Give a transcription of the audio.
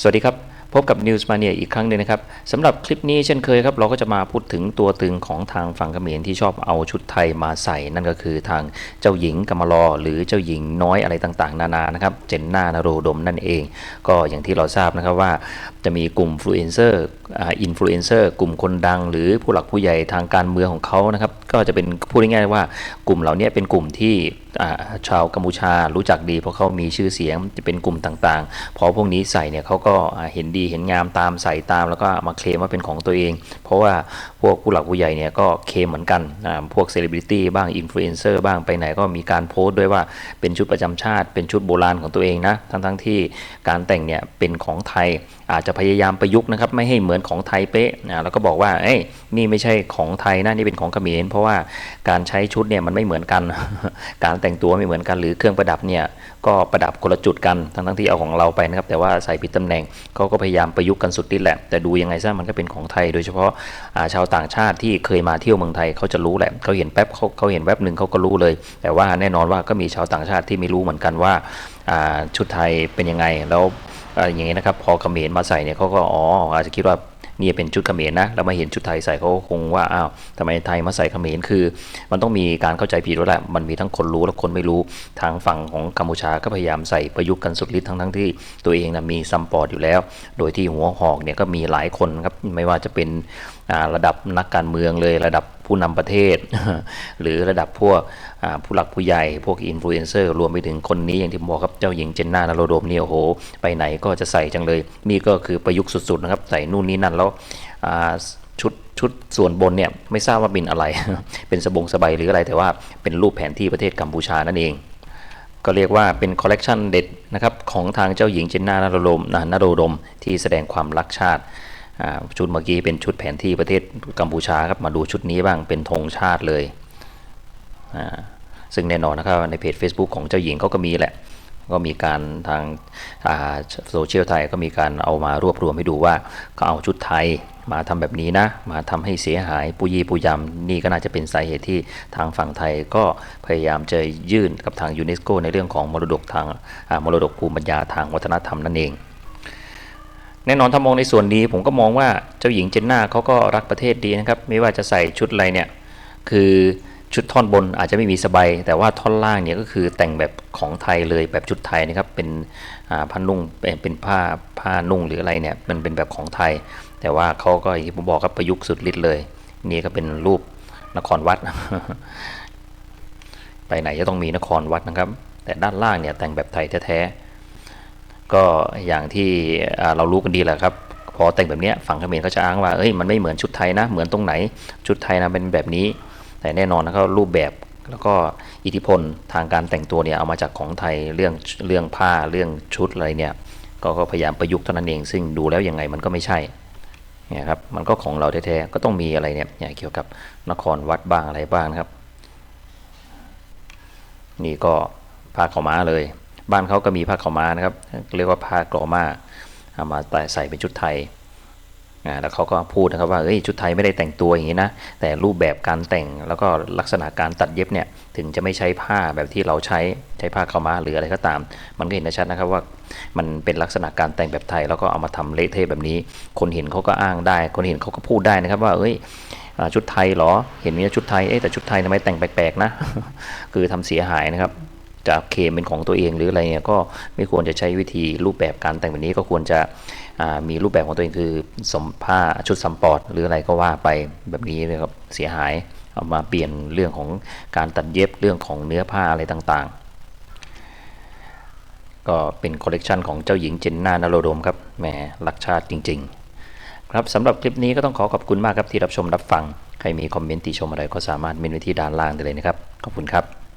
สวัสดีครับ พบกับ News Mania อีกครั้งหนึ่งนะครับสำหรับคลิปนี้เช่นเคยครับ เราก็จะมาพูดถึงตัวตึงของทางฝั่งเขมรที่ชอบเอาชุดไทยมาใส่ นั่นก็คือทางเจ้าหญิงกมลอหรือเจ้าหญิงน้อยอะไรต่างๆ นานานะครับเจนน่านโรดมนั่นเอง ก็อย่างที่เราทราบนะครับว่าจะมีกลุ่มฟลูเอนเซอร์อินฟลูเอนเซอร์กลุ่มคนดัง หรือผู้หลักผู้ใหญ่ทางการเมืองของเขานะครับก็จะเป็นพูดง่ายๆว่ากลุ่มเหล่านี้เป็นกลุ่มที่ชาวกัมพูชารู้จักดีเพราะเขามีชื่อเสียงจะเป็นกลุ่มต่างๆ พอพวกนี้ใส่เนี่ยเขาก็เห็นดีเห็นงามตามใส่ตามแล้วก็มาเคลมว่าเป็นของตัวเอง เพราะว่าพวกผู้หลักผู้ใหญ่เนี่ยก็เคลมเหมือนกันพวกเซเลบริตี้บ้างอินฟลูเอนเซอร์บ้างไปไหนก็มีการโพสต์ด้วยว่าเป็นชุดประจำชาติ เป็นชุดโบราณของตัวเองนะทั้งๆที่การแต่งเนี่ยเป็นของไทยอาจจะพยายามประยุกต์นะครับไม่ให้เหมือนของไทยเป๊ะนะแล้วก็บอกว่าเอ้ยนี่ไม่ใช่ของไทยนะนี่เป็นของเขมรเพราะว่าการใช้ชุดเนี่ยมันไม่เหมือนกัน การแต่งตัวไม่เหมือนกัน หรือเครื่องประดับเนี่ยก็ประดับคนละจุดกันทั้งทั้งที่เอาของเราไปนะครับแต่ว่าใส่ผิดตำแหน่งเขาก็พยยายามประยุกต์กันสุดที่แหละ แต่ดูยังไงซะมันก็เป็นของไทย โดยเฉพาะาชาวต่างชาติที่เคยมาเที่ยวเมืองไทยเขาจะรู้แหละเขาเห็นแป๊บเขาเขาเห็นแวบหนึ่งเขาก็รู้เลย แต่ว่าแน่นอนว่าก็มีชาวต่างชาติที่ไม่รู้เหมือนกันว่าาชุดไทยเป็นยังไงแล้วอย่างเงี้ยนะครับพอเขมรมาใส่เนี่ยเขาก็อ๋ออาจจะคิดว่า นี่เป็นชุดเขมรนะแล้วมาเห็นชุดไทยใส่เขาก็คงว่าอ้าวทำไมไทยมาใส่เขมรคือ มันต้องมีการเข้าใจผิดแล้วแหละมันมีทั้งคนรู้และคนไม่รู้ทางฝั่งของกัมพูชาก็พยายามใส่ประยุกต์กันสุดฤทธิ์ทั้งทั้งๆที่ตัวเองนะมีซัมปอร์ตอยู่แล้ว โดยที่หัวหอกเนี่ยก็มีหลายคนครับไม่ว่าจะเป็นระดับนักการเมืองเลยระดับ ผู้นำประเทศ หรือระดับพวกผู้หลักผู้ใหญ่ พวกอินฟลูเอนเซอร์รวมไปถึงคนนี้อย่างที่มบอกครับเจ้าหญิงเจนน่านโรโดมเนี่ยโอ้โห ไปไหนก็จะใส่จังเลย นี่ก็คือประยุกต์สุดๆนะครับ ใส่นู่นนี่นั่นแล้วชุดชุดส่วนบนเนี่ยไม่ทราบว่าเป็นอะไร เป็นสบงสบายหรืออะไรแต่ว่าเป็นรูปแผนที่ประเทศกัมพูชานั่นเอง ก็เรียกว่าเป็นคอลเลกชันเด็ดนะครับของทางเจ้าหญิงเจนน่านโรดมนโรดมที่แสดงความรักชาติ ชุดเมื่อกี้เป็นชุดแผนที่ประเทศกัมพูชาครับมาดูชุดนี้บ้างเป็นธงชาติเลย ซึ่งแน่นอนนะครับในเพจ Facebook ของเจ้าหญิงเขาก็มีแหละ ก็มีการทางโซเชียลไทยก็มีการเอามารวบรวมให้ดูว่าเขาเอาชุดไทยมาทำแบบนี้นะ มาทำให้เสียหายปุยีปุยยำนี่ก็น่าจะเป็นสาเหตุที่ทางฝั่งไทยก็พยายามจะยื่นกับทางยูเนสโกในเรื่องของมรดกทางมรดกภูมิปัญญาทางวัฒนธรรมนั่นเอง แน่นอนถ้ามองในส่วนนี้ผมก็มองว่าเจ้าหญิงเจนน่าเขาก็รักประเทศดีนะครับ ไม่ว่าจะใส่ชุดอะไรเนี่ยคือชุดท่อนบนอาจจะไม่มีสบายแต่ว่าท่อนล่างเนี่ยก็คือแต่งแบบของไทยเลยแบบชุดไทยนะครับเป็นผ้านุ่งเป็นเป็นผ้าผ้านุ่งหรืออะไรเนี่ยมันเป็นแบบของไทย แต่ว่าเขาก็อย่างที่ผมบอกครับประยุกต์สุดฤทธิ์เลย นี่ก็เป็นรูปนครวัด ไปไหนจะต้องมีนครวัดนะครับ แต่ด้านล่างเนี่ยแต่งแบบไทยแท้ๆ ก็อย่างที่เรารู้กันดีแหละครับพอแต่งแบบนี้ฝั่งเขมรเขาจะอ้างว่าเอ้ยมันไม่เหมือนชุดไทยนะ เหมือนตรงไหน ชุดไทยนะเป็นแบบนี้ แต่แน่นอนนะครับรูปแบบแล้วก็อิทธิพลทางการแต่งตัวเนี่ยเอามาจากของไทยเรื่องเรื่องผ้าเรื่องชุดอะไรเนี่ยก็ก็พยายามประยุกต์เท่านั้นเอง ซึ่งดูแล้วยังไงมันก็ไม่ใช่เนี่ยครับมันก็ของเราแท้ๆก็ต้องมีอะไรเนี่ยเกี่ยวกับนครวัดบ้างอะไรบ้างนะครับ นี่ก็ผ้าขาวม้าเลย บ้านเขาก็มีผ้าขาวม้านะครับ เรียกว่าผ้ากรอมาเอามาแต่ใส่เป็นชุดไทยแล้วเขาก็พูดนะครับว่าเอ้ยชุดไทยไม่ได้แต่งตัวอย่างนี้นะ แต่รูปแบบการแต่งแล้วก็ลักษณะการตัดเย็บเนี่ยถึงจะไม่ใช้ผ้าแบบที่เราใช้ใช้ผ้าขาวม้าหรืออะไรก็ตาม มันก็เห็นได้ชัดนะครับว่ามันเป็นลักษณะการแต่งแบบไทย แล้วก็เอามาทำเละเทะแบบนี้ คนเห็นเขาก็อ้างได้ คนเห็นเขาก็พูดได้นะครับว่าเอ้ยชุดไทยเหรอเห็นมีชุดไทยเอ๊ะแต่ชุดไทยทำไมแต่งแปลกๆนะ คือทำเสียหายนะครับ จะเคมเป็นของตัวเองหรืออะไรเนี่ยก็ไม่ควรจะใช้วิธีรูปแบบการแต่งแบบนี้ก็ควรจะมีรูปแบบของตัวเองคือสมผ้าชุดซัมปอร์หรืออะไรก็ว่าไปแบบนี้นะครับเสียหายเอามาเปลี่ยนเรื่องของการตัดเย็บเรื่องของเนื้อผ้าอะไรต่างๆ ก็เป็นคอลเลกชันของเจ้าหญิงเจนน่านโรดมครับแหมรักชาติจริง ๆ ครับสำหรับคลิปนี้ก็ต้องขอขอบคุณมากครับที่รับชมรับฟัง ใครมีคอมเมนต์ติชมอะไรก็สามารถเมนไว้ที่ด้านล่างได้เลยนะครับ ขอบคุณครับ